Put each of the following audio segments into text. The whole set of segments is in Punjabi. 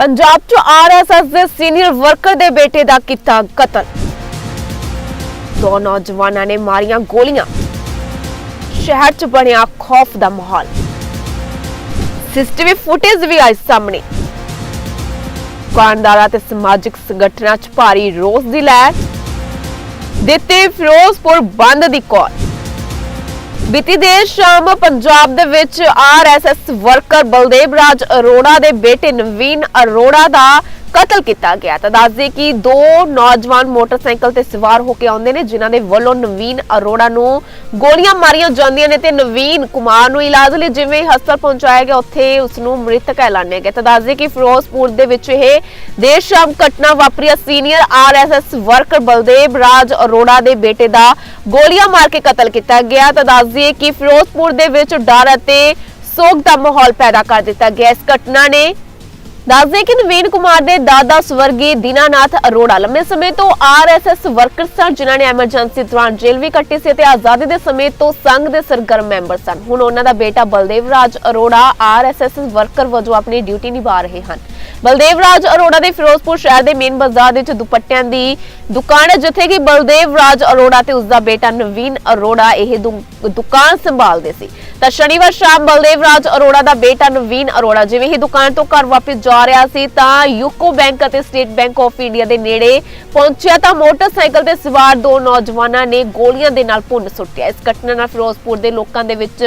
ਪੰਜਾਬ 'ਚ ਆਰਐਸਐਸ ਦੇ ਸੀਨੀਅਰ ਵਰਕਰ ਦੇ ਬੇਟੇ ਦਾ ਕੀਤਾ ਕਤਲ। ਦੋ ਨੌਜਵਾਨਾਂ ਨੇ ਮਾਰੀਆਂ ਗੋਲੀਆਂ। ਸ਼ਹਿਰ 'ਚ ਬਣਿਆ ਖੌਫ ਦਾ ਮਾਹੌਲ। ਸੀਸੀਟੀਵੀ ਫੁਟੇਜ ਵੀ ਆਈ ਸਾਹਮਣੇ। ਦੁਕਾਨਦਾਰਾਂ ਤੇ ਸਮਾਜਿਕ ਸੰਗਠਨਾਂ 'ਚ ਭਾਰੀ ਰੋਸ ਦੀ ਲਹਿਰ। ਦਿੱਤੇ ਫਿਰੋਜ਼ਪੁਰ ਬੰਦ ਦੀ ਕਾਲ। ਬੀਤੀ ਦੇਰ ਸ਼ਾਮ ਪੰਜਾਬ ਦੇ ਵਿੱਚ ਆਰਐਸਐਸ ਵਰਕਰ ਬਲਦੇਵ ਰਾਜ ਅਰੋੜਾ ਦੇ ਬੇਟੇ ਨਵੀਨ ਅਰੋੜਾ ਦਾ ਕਤਲ ਕੀਤਾ ਗਿਆ। ਤਾਂ ਦੱਸਦੇ ਕਿ ਦੋ ਨੌਜਵਾਨ ਮੋਟਰਸਾਈਕਲ ਤੇ ਸਵਾਰ ਹੋ ਕੇ ਆਉਂਦੇ ਨੇ, ਜਿਨ੍ਹਾਂ ਦੇ ਵੱਲੋਂ ਨਵੀਨ ਅਰੋੜਾ ਨੂੰ ਗੋਲੀਆਂ ਮਾਰੀਆਂ ਜਾਂਦੀਆਂ ਨੇ ਤੇ ਨਵੀਨ ਕੁਮਾਰ ਨੂੰ ਇਲਾਜ ਲਈ ਜਿਵੇਂ ਹਸਪਤਾਲ ਪਹੁੰਚਾਇਆ ਗਿਆ, ਉੱਥੇ ਉਸ ਨੂੰ ਮ੍ਰਿਤਕ ਐਲਾਨਿਆ ਗਿਆ। ਤਾਂ ਦੱਸਦੇ ਕਿ ਫਿਰੋਜ਼ਪੁਰ ਦੇ ਵਿੱਚ ਇਹ ਦੇਰ ਸ਼ਾਮ ਘਟਨਾ ਵਾਪਰੀ। ਹੈ senior RSS worker Baldev Raj Arora ਦੇ ਬੇਟੇ ਦਾ ਗੋਲੀਆਂ ਮਾਰ ਕੇ ਕਤਲ ਕੀਤਾ ਗਿਆ। ਤਾਂ ਦੱਸ ਕਿ ਫਿਰੋਜ਼ਪੁਰ ਦੇ ਵਿੱਚ ਡਰ ਅਤੇ ਸੋਗ ਦਾ ਮਾਹੌਲ ਪੈਦਾ ਕਰ ਦਿੱਤਾ ਗਿਆ। ਇਸ ਘਟਨਾ ਨੇ ਦੱਸਦੇ ਕਿ ਨਵੀਨ ਕੁਮਾਰ ਦੇ ਦਾਦਾ ਸਵਰਗੀ ਦੀਨਾਨਾਥ ਅਰੋੜਾ ਲੰਮੇ ਸਮੇਂ ਤੋਂ ਆਰਐਸਐਸ ਵਰਕਰ ਸਨ, ਜਿਨ੍ਹਾਂ ਨੇ ਐਮਰਜੈਂਸੀ ਦੌਰਾਨ ਜੇਲ੍ਹ ਵੀ ਕੱਟੀ ਸੀ ਤੇ ਆਜ਼ਾਦੀ ਦੇ ਸਮੇਂ ਤੋਂ ਸੰਘ ਦੇ ਸਰਗਰਮ ਮੈਂਬਰ ਸਨ। ਹੁਣ ਉਹਨਾਂ ਦਾ ਬੇਟਾ ਬਲਦੇਵ ਰਾਜ ਅਰੋੜਾ ਆਰਐਸਐਸ ਵਰਕਰ ਵਜੋਂ ਆਪਣੀ ਡਿਊਟੀ ਨਿਭਾ ਰਹੇ ਹਨ। ਬਲਦੇਵ ਰਾਜ ਅਰੋੜਾ ਦੇ ਫਿਰੋਜ਼ਪੁਰ ਸ਼ਹਿਰ ਦੇ ਮੇਨ ਬਾਜ਼ਾਰ ਵਿੱਚ ਦੁਪੱਟਿਆਂ ਦੀ ਦੁਕਾਨ ਹੈ, ਜਿੱਥੇ ਕਿ ਬਲਦੇਵ ਰਾਜ ਅਰੋੜਾ ਤੇ ਉਸ ਦਾ ਬੇਟਾ ਨਵੀਨ ਅਰੋੜਾ ਇਹ ਦੁ- ਦੁਕਾਨ ਸੰਭਾਲਦੇ ਸੀ। ਤਾਂ ਸ਼ਨੀਵਾਰ ਸ਼ਾਮ ਬਲਦੇਵ ਰਾਜ ਅਰੋੜਾ ਦਾ ਬੇਟਾ ਨਵੀਨ ਅਰੋੜਾ ਜਿਵੇਂ ਹੀ ਦੁਕਾਨ ਤੋਂ ਘਰ ਵਾਪਸ ਜਾ ਰਿਹਾ ਸੀ ਤਾਂ ਯੂਕੋ ਬੈਂਕ ਅਤੇ ਸਟੇਟ ਬੈਂਕ ਆਫ ਇੰਡੀਆ ਦੇ ਨੇੜੇ ਪਹੁੰਚਿਆ ਤਾਂ ਮੋਟਰਸਾਈਕਲ ਤੇ ਸਵਾਰ ਦੋ ਨੌਜਵਾਨਾਂ ਨੇ ਗੋਲੀਆਂ ਦੇ ਨਾਲ ਭੁੰਨ ਸੁੱਟਿਆ। ਇਸ ਘਟਨਾ ਨਾਲ ਫਿਰੋਜ਼ਪੁਰ ਦੇ ਲੋਕਾਂ ਦੇ ਵਿੱਚ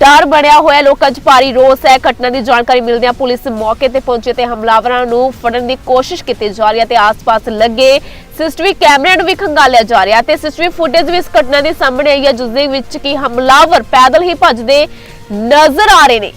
ਡਰ ਬਣਿਆ ਹੋਇਆ। ਲੋਕਾਂ 'ਚ ਭਾਰੀ ਰੋਸ ਹੈ। ਘਟਨਾ ਦੀ ਜਾਣਕਾਰੀ ਮਿਲਦਿਆਂ ਪੁਲਿਸ ਮੌਕੇ ਤੇ ਪਹੁੰਚੇ ਤੇ ਹਮਲਾਵਰਾਂ ਨੂੰ ਫੜਨ ਦੀ ਕੋਸ਼ਿਸ਼ ਕੀਤੀ ਜਾ ਰਹੀ ਹੈ ਤੇ ਆਸ-ਪਾਸ ਲੱਗੇ ਸਿਸਟਰੀ ਕੈਮਰਿਆਂ ਨੂੰ ਵੀ ਖੰਗਾਲਿਆ ਜਾ ਰਿਹਾ ਤੇ ਸਿਸਟਰੀ ਫੁਟੇਜ ਵੀ ਇਸ ਘਟਨਾ ਦੇ ਸਾਹਮਣੇ ਆਈ ਹੈ ਜਿਸ ਦੇ ਵਿੱਚ ਕਿ ਹਮਲਾਵਰ ਪੈਦਲ ਹੀ ਭੱਜਦੇ ਨਜ਼ਰ ਆ ਰਹੇ ਨੇ।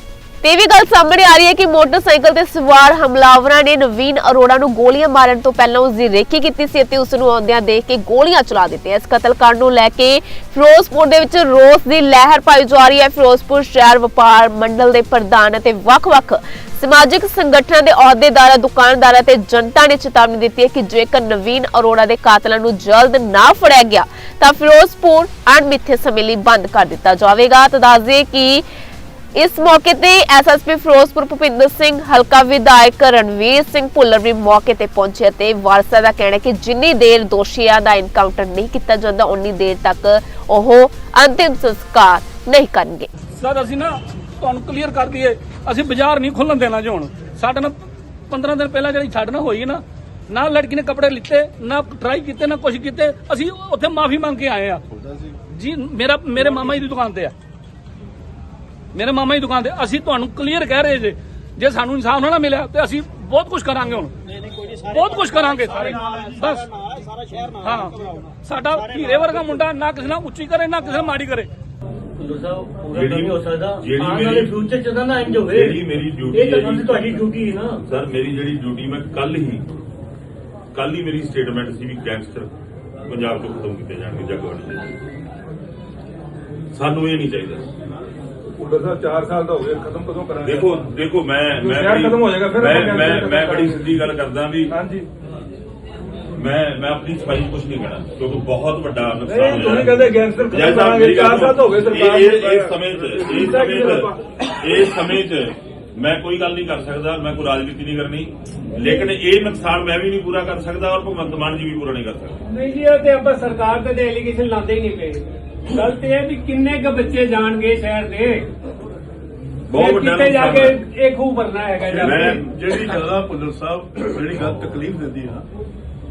ਤੇ ਇਹ ਵੀ ਗੱਲ ਸਾਹਮਣੇ ਆ ਰਹੀ ਹੈ ਕਿ ਮੋਟਰਸਾਈਕਲ ਤੇ ਸਵਾਰ ਹਮਲਾਵਰਾਂ ਨੇ ਨਵੀਨ ਅਰੋੜਾ ਨੂੰ ਗੋਲੀਆਂ ਮਾਰਨ ਤੋਂ ਪਹਿਲਾਂ ਉਸ ਦੀ ਰੇਕੀ ਕੀਤੀ ਸੀ ਅਤੇ ਉਸ ਨੂੰ ਆਉਂਦਿਆਂ ਦੇਖ ਕੇ ਗੋਲੀਆਂ ਚਲਾ ਦਿੱਤੀਆਂ। ਇਸ ਕਤਲकांड ਨੂੰ ਲੈ ਕੇ ਫਿਰੋਜ਼ਪੁਰ ਦੇ ਵਿੱਚ ਰੋਸ ਦੀ ਲਹਿਰ ਪਾਈ ਜਾ ਰਹੀ ਹੈ। ਫਿਰੋਜ਼ਪੁਰ ਸ਼ਹਿਰ ਵਪਾਰ ਮੰਡਲ ਦੇ ਪ੍ਰਧਾਨ ਅਤੇ ਵੱਖ-ਵੱਖ ਸਮਾਜਿਕ ਸੰਗਠਨਾਂ ਦੇ ਅਹੁਦੇਦਾਰਾਂ, ਦੁਕਾਨਦਾਰਾਂ ਤੇ ਜਨਤਾ ਨੇ ਚੇਤਾਵਨੀ ਦਿੱਤੀ ਹੈ ਕਿ ਜੇਕਰ ਨਵੀਨ ਅਰੋੜਾ ਦੇ ਕਾਤਲਾਂ ਨੂੰ ਜਲਦ ਨਾ ਫੜਿਆ ਗਿਆ ਤਾਂ ਫਿਰੋਜ਼ਪੁਰ ਅਣਮਿੱਥੇ ਸਮੇਂ ਲਈ ਬੰਦ ਕਰ ਦਿੱਤਾ ਜਾਵੇਗਾ। ਤਾਂ ਦੱਸ ਕਿ ਇਸ ਮੌਕੇ ਤੇ ਐਸਐਸਪੀ ਫਿਰੋਜ਼ਪੁਰ ਭੁਪਿੰਦਰ ਸਿੰਘ, ਹਲਕਾ ਵਿਧਾਇਕ ਰਣਵੀਰ ਸਿੰਘ ਭੁੱਲਰ ਵੀ ਮੌਕੇ ਤੇ ਪਹੁੰਚੇ ਤੇ ਵਾਰਸਾ ਦਾ ਕਹਿਣਾ ਕਿ ਜਿੰਨੀ ਦੇਰ ਦੋਸ਼ੀਆਂ ਦਾ ਇਨਕਾਊਂਟਰ ਨਹੀਂ ਕੀਤਾ ਜਾਂਦਾ ਉਨੀ ਦੇਰ ਤੱਕ ਉਹ ਅੰਤਿਮ ਸੰਸਕਾਰ ਨਹੀਂ ਕਰਨਗੇ। ਸਰ ਅਸੀਂ ਨਾ ਤੁਹਾਨੂੰ ਕਲੀਅਰ ਕਰ ਦਈਏ, ਅਸੀਂ ਬਾਜ਼ਾਰ ਨਹੀਂ ਖੁੱਲਣ ਦੇਣਾ ਜੀ ਹੁਣ। ਸਾਡੇ ਨਾਲ 15 ਦਿਨ ਪਹਿਲਾਂ ਜਿਹੜੀ ਛੱਡ ਨਾ ਹੋਈ ਨਾ ਨਾ ਲੜਕੀ ਨੇ ਕੱਪੜੇ ਲਿੱਤੇ, ਨਾ ਟਰਾਈ ਕੀਤੇ, ਨਾ ਕੁਛ ਕੀਤੇ, ਅਸੀਂ ਉੱਥੇ ਮਾਫੀ ਮੰਗ ਕੇ ਆਏ ਆ। ਜੀ, ਮੇਰਾ, ਮੇਰੇ ਮਾਮਾ ਜੀ ਦੀ ਦੁਕਾਨ ਤੇ ਆ। ਮੇਰੇ ਮਾਮਾ ਦੀ ਦੁਕਾਨ ਤੇ ਅਸੀਂ ਤੁਹਾਨੂੰ ਕਲੀਅਰ ਕਹਿ ਰਹੇ ਜੇ ਜੇ ਸਾਨੂੰ ਇਨਸਾਫ ਨਾ ਮਿਲਿਆ ਤੇ ਅਸੀਂ ਬਹੁਤ ਕੁਝ ਕਰਾਂਗੇ ਹੁਣ। ਬਹੁਤ ਕੁਝ ਕਰਾਂਗੇ ਸਾਰੇ ਬਸ। ਹਾਂ। ਸਾਡਾ ਹੀਰੇ ਵਰਗਾ ਮੁੰਡਾ ਨਾ ਕਿਸੇ ਨਾਲ ਉੱਚੀ ਕਰੇ ਨਾ ਕਿਸੇ ਨਾਲ ਮਾੜੀ ਕਰੇ। ਗੁਰੂ ਸਾਹਿਬ ਪੂਰਾ ਜਿਹੜੀ- ਤਾਂ ਨਹੀਂ ਹੋ ਸਕਦਾ। ਜਿਹੜੀ ਆਉਣ ਵਾਲੇ ਮੇਰੀ- ਫਿਊਚਰ ਚ ਤਾਂ ਨਾ ਇੰਜ ਹੋਵੇ। ਜਿਹੜੀ ਮੇਰੀ duty ਇਹ ਤਾਂ ਹੈ ਸਮਝ ਜੀ। ਤੁਹਾਡੀ ਡਿਊਟੀ ਹੈ ਨਾ। ਸਰ ਮੇਰੀ ਜਿਹੜੀ ਡਿਊਟੀ ਮੈਂ ਕੱਲ ਹੀ ਕੱਲ ਹੀ ਮੇਰੀ ਸਟੇਟਮੈਂਟ ਸੀ ਵੀ ਗੈਂਗਸਟਰ ਪੰਜਾਬ ਤੋਂ ਖਤਮ ਕੀਤੇ ਜਾਣਗੇ ਦੇ। ਸਾਨੂੰ ਇਹ ਨਹੀਂ ਚਾਹੀਦਾ। ਉਧਰ ਸਾਹਿਬ 4 ਸਾਲ ਦਾ ਹੋ ਗਿਆ ਖਤਮ ਕਦੋਂ ਕਰਾਂਗੇ? ਦੇਖੋ ਦੇਖੋ ਮੈਂ ਮੈਂ ਖਤਮ ਹੋ ਜਾਏਗਾ ਫਿਰ ਮੈਂ ਮੈਂ ਮੈਂ ਬੜੀ ਸਿੱਧੀ ਗੱਲ ਕਰਦਾ ਵੀ ਹਾਂਜੀ। ਮੈਂ ਮੈਂ ਆਪਣੀ ਸਫ਼ਾਈ ਕੁਝ ਨਹੀਂ ਕਹਿਣਾ ਕਿਉਂਕਿ ਬਹੁਤ ਵੱਡਾ ਨੁਕਸਾਨ ਨਹੀਂ, ਤੁਸੀਂ ਕਹਿੰਦੇ ਗੈਂਗਸਟਰ ਖਤਮ ਕਰਾਂਗੇ, ਮੇਰੀ ਗੱਲ ਚਾਰ ਸਾਲ ਤਾਂ ਹੋ ਗਏ ਸਰਕਾਰ ਇਹ- ਇਹ- ਸਮੇਂ 'ਚ ਕੀ ਸਮੇਂ? 'ਚ ਇਸ ਸਮੇਂ 'ਚ ਮੈਂ ਕੋਈ ਗੱਲ ਨਹੀਂ ਕਰ ਸਕਦਾ ਮੈਂ ਕੋਈ ਰਾਜਨੀਤੀ ਨਹੀਂ ਕਰਨੀ। ਲੇਕਿਨ ਇਹ ਨੁਕਸਾਨ ਮੈਂ ਵੀ ਨਹੀਂ ਪੂਰਾ ਕਰ ਸਕਦਾ ਔਰ ਭਗਵੰਤ ਮਾਨ ਜੀ ਵੀ ਪੂਰਾ ਨਹੀਂ ਕਰ ਸਕਦਾ। ਨਹੀਂ ਜੀ ਇਹ ਤੇ ਆਪਾਂ ਸਰਕਾਰ ਤੇ ਐਲੀਗੇਸ਼ਨ ਲਾਉਂਦੇ ਹੀ ਨਹੀਂ ਪਏ। ਗੱਲ ਤੇ ਇਹ ਵੀ ਕਿੰਨੇ ਕ ਬੱਚੇ ਜਾਣਗੇ ਸ਼ਹਿਰ ਦੇ। ਬਹੁਤ ਵੱਡਾ ਕਿਤੇ ਜਾ ਕੇ ਇਹ ਖੂਹ ਭਰਨਾ ਹੈਗਾ ਜਾ ਮੈਂ- ਜਿਹੜੀ ਜ਼ਿਆਦਾ ਭੁੱਲਰ ਸਾਹਿਬ ਜਿਹੜੀ ਗੱਲ ਤਕਲੀਫ ਦਿੰਦੀ ਆ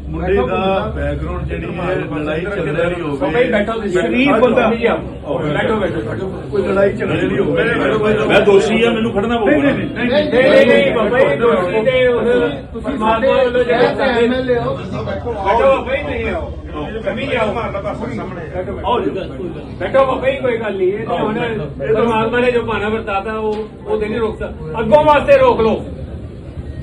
ਮੁੰਡੇ ਦਾ ਬੈਕਗ੍ਰਾਉਂਡ ਜਿਹੜੀ ਹੈ ਲੜਾਈ ਝਗੜੇ ਵਾਲੀ ਉਹ ਬਈ ਹੋਵੇ। ਬੈਠੋ ਤੁਸੀਂ ਸ਼ਰੀਫ ਬੰਦਾ। ਨਹੀਂ ਬੈਠੋ ਬੈਠੋ। ਕੋਈ ਲੜਾਈ ਝਗੜੇ ਵਾਲੀ ਹੋਵੇ। ਮੈਂ ਦੋਸ਼ੀ ਆ ਮੈਨੂੰ ਖੜਨਾ ਪਊਗਾ ਨਾ। ਨਹੀਂ ਨਹੀਂ ਨਹੀਂ ਬਾਬਾ ਜੀ ਦੋਸ਼ੀ ਤੇ ਉਹ ਤੁਸੀਂ ਮਾਦੇ ਵੱਲੋਂ ਜਿਹੜੇ ਐਮਐਲਏ ਹੋ ਬੈਠੋ। ਬਾਬਾ ਜੀ ਨਹੀਂ ਆਓ ਕਮੀ ਆਓ। ਸਾਹਮਣੇ। ਆਓ ਜੀ। ਬੈਠੋ ਬਾਬਾ ਕੋਈ ਗੱਲ ਨਹੀਂ। ਇਹ ਤਾਂ ਹੁਣ ਪਰਮਾਤਮਾ ਨੇ ਜੋ ਬਾਣਾ ਵਰਤਾਤਾ ਉਹ ਉਹਦੇ ਨਹੀਂ ਰੋਕਦਾ। ਅੱਗੋਂ ਵਾਸਤੇ ਰੋਕ ਲਓ।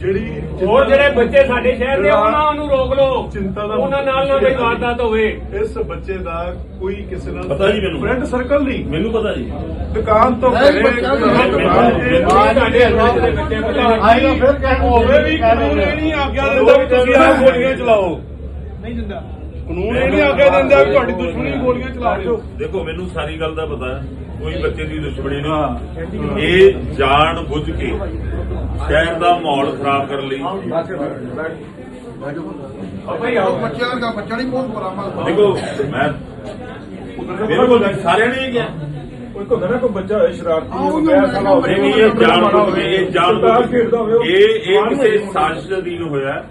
ਜਿਹੜੀ ਹੋਰ ਜਿਹੜੇ ਬੱਚੇ ਸਾਡੇ ਸ਼ਹਿਰ ਦੇ ਉਹਨਾਂ ਨੂੰ ਰੋਕ ਲਓ। ਚਿੰਤਾ ਦਾ ਉਹਨਾਂ ਨਾਲ ਨਾ ਕੋਈ ਵਾਰਦਾਤ ਹੋਵੇ। ਇਸ ਬੱਚੇ ਦਾ ਕੋਈ ਕਿਸੇ ਨਾਲ ਪਤਾ ਮੈਨੂੰ। ਫਰੈਂਡ ਸਰਕਲ ਨਹੀਂ। ਮੈਨੂੰ ਪਤਾ ਜੀ। ਦੁਕਾਨ ਤੋਂ ਘਰੇ ਤੁਹਾਡੇ ਹੱਥ ਦੇ ਬੱਚੇ ਆਏਗਾ ਫਿਰ ਕਹਿ ਹੋਵੇ ਵੀ ਕਾਨੂੰਨ ਨਹੀਂ ਆਗਿਆ ਦਿੰਦਾ ਵੀ ਤੁਸੀਂ ਆਹ ਗੋਲੀਆਂ ਚਲਾਓ। ਨਹੀਂ ਦਿੰਦਾ। ਕਾਨੂੰਨ ਇਹ ਨਹੀਂ ਆਗੇ ਦਿੰਦਾ ਵੀ ਤੁਹਾਡੀ ਦੁਸ਼ਮਣੀ ਗੋਲੀਆਂ ਚਲਾ ਦਿਓ। ਦੇਖੋ ਮੈਨੂੰ ਸਾਰੀ ਗੱਲ ਦਾ ਪਤਾ ਹੈ। ਕੋਈ ਬੱਚੇ ਦੀ ਦੁਸ਼ਮਣੀ ਨਹੀਂ। ਇਹ ਜਾਣ ਬੁੱਝ ਕੇ ਸ਼ਹਿਰ ਦਾ ਮਾਹੌਲ ਖਰਾਬ ਕਰਨ ਲਈ। ਬੱਚਿਆਂ ਦਾ ਬੱਚਾ ਨਹੀਂ ਬਹੁਤ ਬੁਰਾ ਮਾਲ ਦੇਖੋ ਮੈਂ ਮੇਰੇ ਕੋਲ ਸਾਰਿਆਂ ਨੇ ਇਹ ਕਿਹਾ ਕੋਈ ਕੋ ਨਾ ਕੋਈ ਬੱਚਾ ਹੋਏ ਸ਼ਰਾਰਤੀ ਸਾਲਾ ਹੋਵੇ ਨਹੀਂ ਨਹੀਂ ਇਹ ਜਾਣ ਬੁੱਝ ਕੇ ਇਹ ਜਾਣ ਬੁੱਝ ਕੇ। ਇਹ ਇਹ ਕਿਸੇ ਸਾਜ਼ਿਸ਼ ਦੇ ਅਧੀਨ ਹੋਇਆ। ਹੈ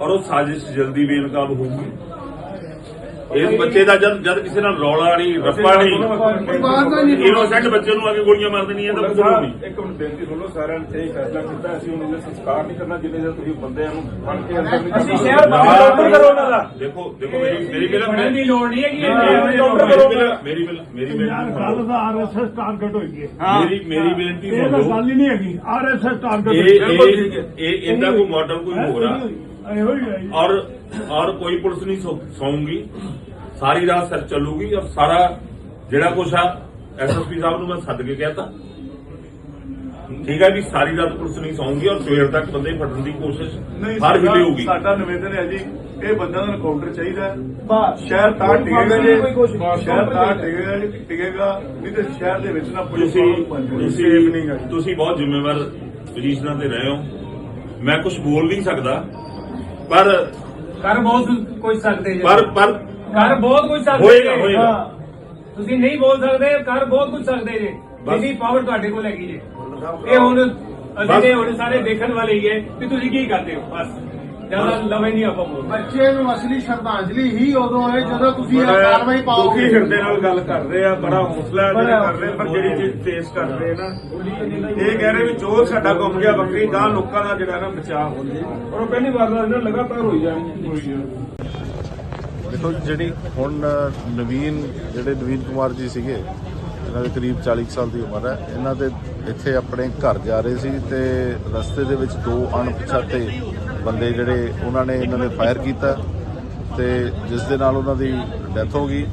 ਔਰ ਉਹ ਸਾਜ਼ਿਸ਼ ਜਲਦੀ ਬੇਨਕਾਬ ਹੋਊਗੀ। ਇਸ ਬੱਚੇ ਦਾ ਜਦ ਜਦ ਕਿਸੇ ਨਾਲ ਰੌਲਾ ਨਹੀਂ ਰੱਪਾ ਨਹੀਂ ਦਾ ਇਨੋਸੈਂਟ ਬੱਚੇ ਨੂੰ ਆ ਕੇ ਗੋਲੀਆਂ ਮਾਰ ਦੇਣੀਆਂ ਤਾਂ ਕੁਝ ਨਹੀਂ ਇੱਕ ਮਿੰਟ ਬੇਨਤੀ ਸੁਣ ਲਓ ਸਾਰਿਆਂ ਨੇ ਇਹ ਫੈਸਲਾ ਕੀਤਾ ਅਸੀਂ ਉਹਨਾਂ ਦਾ ਸੰਸਕਾਰ ਨਹੀਂ ਕਰਨਾ ਜਿੰਨੇ ਚਿਰ ਤੁਸੀਂ ਬੰਦਿਆਂ ਨੂੰ ਫੜ ਕੇ ਅੰਦਰ ਨਹੀਂ ਅਸੀਂ। ਸ਼ਹਿਰ ਬਾਹਰ ਕਰੋ ਉਹਨਾਂ ਦਾ। ਦੇਖੋ ਦੇਖੋ ਮੇਰੀ ਮੇਰੀ ਬਿਲ ਬਣਨ ਦੀ ਲੋੜ ਨਹੀਂ ਹੈਗੀ ਮੇਰੀ ਬਿਲ ਮੇਰੀ ਮੇਰੀ ਬੇਨਤੀ ਗੱਲ। ਤਾਂ ਆਰਐਸਐਸ ਟਾਰਗੇਟ ਹੋਈ ਹੈ। ਮੇਰੀ ਮੇਰੀ ਬੇਨਤੀ ਸੁਣੋ ਗੱਲ ਹੀ ਨਹੀਂ ਹੈਗੀ। ਆਰਐਸਐਸ ਟਾਰਗੇਟ ਇਹ ਇਹ ਇਹ ਇਹਦਾ ਕੋਈ ਮਾਡਲ ਕੋਈ ਹੋ? ਰਿਹਾ ਔਰ ਔਰ ਕੋਈ ਪੁਲਿਸ ਨਹੀਂ ਸੌ- ਸੌਂਗੀ। ਸਾਰੀ ਰਾਤ ਸਰ ਚੱਲੂਗੀ ਔਰ ਸਾਰਾ ਜਿਹੜਾ ਕੁਛ ਆ ਐਸਐਸਪੀ ਸਾਹਿਬ ਨੂੰ ਮੈਂ ਸੱਦ ਕੇ ਕਹਿਤਾ। ਠੀਕ ਹੈ ਵੀ ਸਾਰੀ ਰਾਤ ਪੁਲਿਸ ਨਹੀਂ ਸੌਂਗੀ ਔਰ ਸਵੇਰ ਤੱਕ ਬੰਦੇ ਫੜਨ ਦੀ ਕੋਸ਼ਿਸ਼ ਹਰ ਵੇਲੇ ਹੋਊਗੀ। ਸਾਡਾ ਨਿਵੇਦਨ ਹੈ ਜੀ ਇਹ ਬੰਦਿਆਂ ਦਾ ਐਨਕਾਊਂਟਰ ਚਾਹੀਦਾ ਹੈ। ਸ਼ਹਿਰ ਤਾਂ ਟਿਕੇਗਾ ਜੀ ਸ਼ਹਿਰ ਤਾਂ ਟਿਕੇਗਾ ਜੀ ਟਿਕੇਗਾ ਨਹੀਂ ਤੇ ਸ਼ਹਿਰ ਦੇ ਵਿੱਚ ਨਾ ਪੁਲਿਸ। ਤੁਸੀਂ ਤੁਸੀਂ ਬਹੁਤ ਜ਼ਿੰਮੇਵਾਰ ਪੋਜੀਸ਼ਨਾਂ ਤੇ ਰਹੇ ਹੋ। ਮੈਂ ਕੁਝ ਬੋਲ ਨਹੀਂ ਸਕਦਾ। ਪਰ ਕਰ ਬਹੁਤ ਕੁਝ ਸਕਦੇ ਜੀ ਪਰ ਪਰ ਕਰ ਬਹੁਤ ਕੁਝ ਸਕਦੇ ਹੋਏਗਾ, ਜੀ। ਹੋਏਗਾ। ਹਾਂ। ਤੁਸੀਂ ਨਹੀਂ ਬੋਲ ਸਕਦੇ ਕਰ ਬਹੁਤ ਕੁਝ ਸਕਦੇ ਜੀ ਬਸ। ਪਾਵਰ ਤੁਹਾਡੇ ਕੋਲ ਹੈਗੀ ਜੀ ਇਹ ਹੁਣ ਅਸੀਂ ਬਸ। ਤੇ ਹੁਣ ਸਾਰੇ ਦੇਖਣ ਵਾਲੇ ਹੀ ਹੈ ਕਿ ਤੁਸੀਂ ਕੀ ਕਰਦੇ ਹੋ ਬਸ ਜ਼ਿਆਦਾ ਲਵੇ ਨਹੀਂ ਆਪਾਂ ਬੋਲ ਬੱਚੇ ਨੂੰ ਅਸਲੀ ਸ਼ਰਧਾਂਜਲੀ ਹੀ ਉਦੋਂ ਹੈ ਜਦੋਂ ਤੁਸੀਂ ਇਹ ਕਾਰਵਾਈ ਦੁਖੀ ਪਾਓਗੇ ਹਿਰਦੇ ਨਾਲ ਗੱਲ ਕਰ ਰਹੇ ਆ ਬੜਾ ਹੌਸਲਾ ਹੈ ਜਿਹੜੇ ਕਰ ਰਹੇ ਪਰ ਜਿਹੜੀ ਚੀਜ਼ ਫੇਸ ਕਰ ਰਹੇ ਨਾ ਇਹ ਕਹਿ ਰਹੇ ਵੀ ਜੋ ਸਾਡਾ ਗੁੰਮ ਗਿਆ ਬੱਕਰੀ ਗਾਂ ਲੋਕਾਂ ਦਾ ਜਿਹੜਾ ਨਾ ਬਚਾਅ ਹੋ ਜੇ। ਔਰ ਉਹ ਪਹਿਲੀ ਵਾਰ ਦਾ ਇਹਨਾਂ ਲਗਾਤਾਰ ਹੋਈ ਜਾਣੀ ਦੇਖੋ ਜਿਹੜੀ ਹੁਣ ਨਵੀਨ ਜਿਹੜੇ ਨਵੀਨ ਕੁਮਾਰ ਜੀ ਸੀਗੇ ਇਹਨਾਂ ਦੇ ਕਰੀਬ 40 ਕੁ ਸਾਲ ਦੀ ਉਮਰ ਹੈ ਇਹਨਾਂ ਦੇ ਇੱਥੇ ਆਪਣੇ ਘਰ ਜਾ ਰਹੇ ਸੀ ਤੇ ਰਸਤੇ ਦੇ ਵਿੱਚ ਦੋ ਅਣਪਛਾਤੇ ਬੰਦੇ ਜਿਹੜੇ ਉਹਨਾਂ ਨੇ ਇਹਨਾਂ ਨੇ ਫਾਇਰ ਕੀਤਾ ਤੇ ਜਿਸ ਦੇ ਨਾਲ ਉਹਨਾਂ ਦੀ ਡੈਥ ਹੋ ਗਈ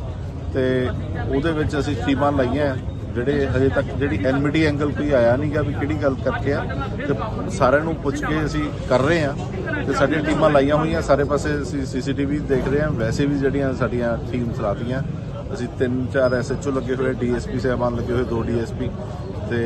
ਤੇ ਉਹਦੇ ਵਿੱਚ ਅਸੀਂ ਟੀਮਾਂ ਲਾਈਆਂ ਜਿਹੜੇ ਹਜੇ ਤੱਕ ਜਿਹੜੀ ਐਨਮਿਟੀ ਐਂਗਲ ਕੋਈ ਆਇਆ ਨਹੀਂਗਾ ਵੀ ਕਿਹੜੀ ਗੱਲ ਕਰਕੇ ਆ ਤੇ ਸਾਰਿਆਂ ਨੂੰ ਪੁੱਛ ਕੇ ਅਸੀਂ ਕਰ ਰਹੇ ਆ ਤੇ ਸਾਡੀਆਂ ਟੀਮਾਂ ਲਾਈਆਂ ਹੋਈਆਂ, ਸਾਰੇ ਪਾਸੇ ਅਸੀਂ ਸੀਸੀਟੀਵੀ ਦੇਖ ਰਹੇ ਆ ਵੈਸੇ ਵੀ ਜਿਹੜੀਆਂ ਸਾਡੀਆਂ ਟੀਮ ਚਲਾਤੀਆਂ ਅਸੀਂ ਤਿੰਨ ਚਾਰ ਐਸਐਚਓ ਲੱਗੇ ਹੋਏ, ਡੀਐਸਪੀ ਸਾਹਿਬਾਨ ਲੱਗੇ ਹੋਏ, ਦੋ ਡੀਐਸਪੀ। ਤੇ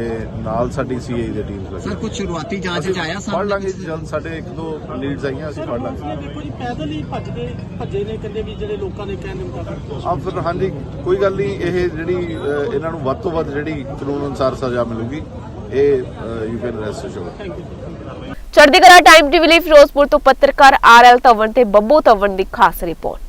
ਨਾਲ ਸਾਡੀ ਸੀਆਈ ਦੀ ਟੀਮ ਲੱਗੀ। ਸਰ ਕੁਝ ਸ਼ੁਰੂਆਤੀ ਜਾਂਚ ਚ ਆਇਆ ਫੜ ਸਾਹਮਣੇ ਲਾਂਗੇ ਜੀ, ਜਲਦ ਸਾਡੇ ਇੱਕ ਦੋ ਲੀਡਸ ਆਈਆਂ ਅਸੀਂ ਫੜ ਲਾਂਗੇ। ਦੇਖੋ ਜੀ ਪੈਦਲ ਹੀ ਭੱਜਦੇ ਭੱਜੇ ਨੇ ਕਹਿੰਦੇ ਵੀ ਜਿਹੜੇ ਲੋਕਾਂ ਦੇ ਕਹਿਣ ਦੇ ਮੁਤਾਬਕ ਆ ਫਿਰ ਹਾਂਜੀ ਕੋਈ ਗੱਲ ਨਹੀਂ ਇਹ ਜਿਹੜੀ ਅਹ, ਇਹਨਾਂ ਨੂੰ ਵੱਧ ਤੋਂ ਵੱਧ ਜਿਹੜੀ ਕਾਨੂੰਨ ਅਨੁਸਾਰ ਸਜ਼ਾ ਮਿਲੂਗੀ ਇਹ ਯੂ ਕੈਨ ਰੈਸਟ ਅਸ਼ੋਰ ਚੜ੍ਹਦੀ ਕਲਾ ਟਾਈਮ ਟੀਵੀ ਲਈ ਫਿਰੋਜ਼ਪੁਰ ਤੋਂ ਪੱਤਰਕਾਰ ਆਰਐਲ ਤਵਣ ਤੇ ਬੱਬੂ ਤਵਣ ਦੀ ਖਾਸ report.